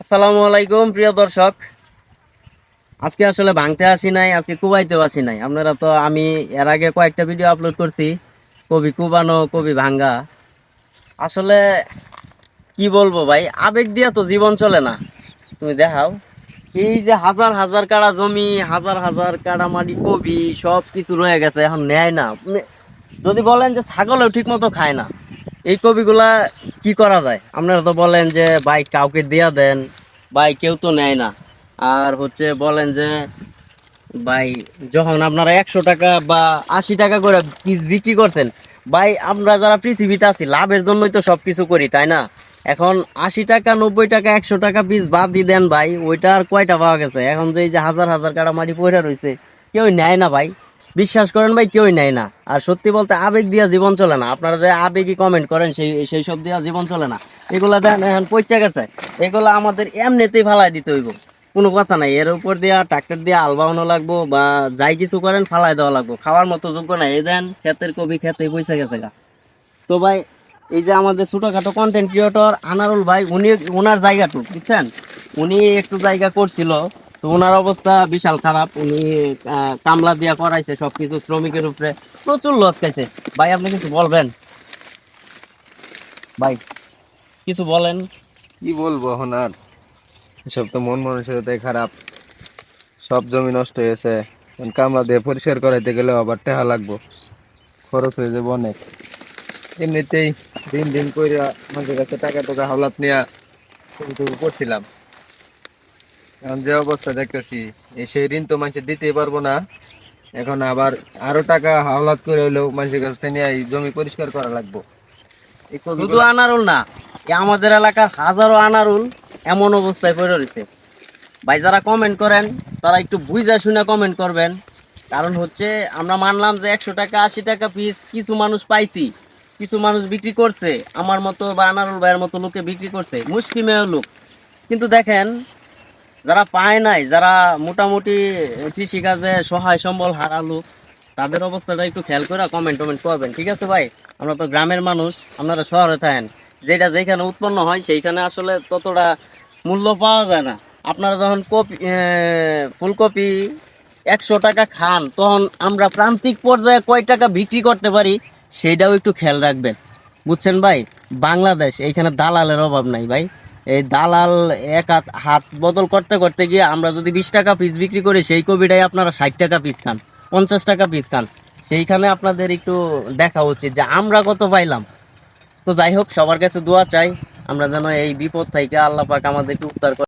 আসসালামু আলাইকুম, প্রিয় দর্শক। আজকে আসলে ভাঙতে আসি নাই, আজকে কুবাইতেও আসি নাই। আপনারা তো, আমি এর আগে কয়েকটা ভিডিও আপলোড করছি। কবি কুবানো, কবি ভাঙ্গা। আসলে কি বলব ভাই, আবেগ দিয়া তো জীবন চলে না। তুমি দেখাও। এই যে হাজার হাজার কাড়া জমি, হাজার হাজার কাড়া মাটি কবি সব কিছু রয়ে গেছে, এখন নেয় না। যদি বলেন যে ছাগলেও ঠিক মতো খায় না। এই কবিগুলা কি করা যায়? আপনারা তো বলেন যে, ভাই, কাউকে দেয়া দেন। ভাই, কেউ তো নেয় না। আর হচ্ছে বলেন যে, ভাই, যখন আপনারা একশো টাকা বা আশি টাকা করে পিস বিক্রি করছেন, ভাই, আমরা যারা পৃথিবীতে আছি, লাভের জন্যই তো সব কিছু করি, তাই না? এখন আশি টাকা, নব্বই টাকা, একশো টাকা পিস বাদ দিয়ে দেন, ভাই, ওইটা আর কয়টা পাওয়া গেছে? এখন যে এই যে হাজার হাজার কাটা মাটি পড়ে রয়েছে কেউ নেয় না, ভাই। বিশ্বাস করেন ভাই, কেউই নেয় না। আর সত্যি বলতে আবেগ দিয়া জীবন চলে না। আপনারা যে আবেগই কমেন্ট করেন, সেই সেই সব দিয়া জীবন চলে না। এগুলা দেখেন, এখন পচে গেছে। এগুলা আমাদের এমনিতেই ফালাই দিতে হইব। কোনো কথা নাই। এর উপর দিয়া ট্রাক্টর দিয়ে আল লাগবো বা যাই কিছু করেন, ফালাই দেওয়া লাগবো। খাওয়ার মতো যোগ্য নাই। এই দেন, ক্ষেতের কবি খেতে পয়সা গেছে গা। তো ভাই, এই যে আমাদের ছোটখাটো কন্টেন্ট ক্রিয়েটর আনারুল ভাই, উনি ওনার জায়গাটুক, বুঝছেন? উনি একটু জায়গা করছিল। তো ওনার অবস্থা বিশাল খারাপ। উনি কামলা দিয়া করাইছে সবকিছু শ্রমিকের উপরে। প্রচুর লস খাইছে। ভাই, আপনি কিছু বলবেন? ভাই, কিছু বলেন। কি বলব এখন আর এসব তো মন মানসিকতাই খারাপ। সব জমি নষ্ট হয়েছে। কামলা দিয়ে পরিষ্কার করাইতে গেলে আবার টেহা লাগবো। খরচ হয়ে যাবে অনেক। এমনিতেই দিন দিন করে আমাদের কাছে টাকা টাকা হাওলাত নিয়ে করছিলাম। এখন যে অবস্থা দেখতেছি সেই ঋণ তো মানুষের দিতেই পারব না। এখন আবার আরও টাকা হাওলাত করে হলেও মানুষের কাছ থেকে নিয়ে জমি পরিষ্কার করা লাগবো। শুধু আনারুল না আমাদের এলাকার হাজারো আনারুল এমন অবস্থায় পড়ে রয়েছে। ভাই, যারা কমেন্ট করেন, তারা একটু বুঝা শুনে কমেন্ট করবেন। কারণ হচ্ছে, আমরা মানলাম যে একশো টাকা, আশি টাকা পিস কিছু মানুষ পাইছি, কিছু মানুষ বিক্রি করছে। আমার মতো বা আনারুল ভাইয়ের মতো লোকে বিক্রি করছে মুষ্টিমেয় লোক। কিন্তু দেখেন যারা পায় নাই, যারা মোটামুটি কৃষিকাজে সহায় সম্বল হারা লোক তাদের অবস্থাটা একটু খেয়াল করে কমেন্ট টমেন্ট করবেন। ঠিক আছে ভাই? আমরা তো গ্রামের মানুষ, আপনারা শহরে থাকেন। যেটা যেখানে উৎপন্ন হয়, সেইখানে আসলে ততটা মূল্য পাওয়া যায় না। আপনারা যখন কপি ফুলকপি একশো টাকা খান, তখন আমরা প্রান্তিক পর্যায়ে কয় টাকা বিক্রি করতে পারি, সেইটাও একটু খেয়াল রাখবেন। বুঝছেন ভাই? বাংলাদেশ, এইখানে দালালের অভাব নাই ভাই। এই দালাল এক হাত হাত বদল করতে করতে গিয়ে আমরা যদি বিশ টাকা পিস বিক্রি করি, সেই কবিটাই আপনারা ষাট টাকা পিস খান, পঞ্চাশ টাকা পিস খান। সেইখানে আপনাদের একটু দেখা উচিত যে আমরা কত পাইলাম। তো যাই হোক, সবার কাছে দোয়া চাই, আমরা যেন এই বিপদ থেকে আল্লাহ পাক আমাদেরকে উদ্ধার করে।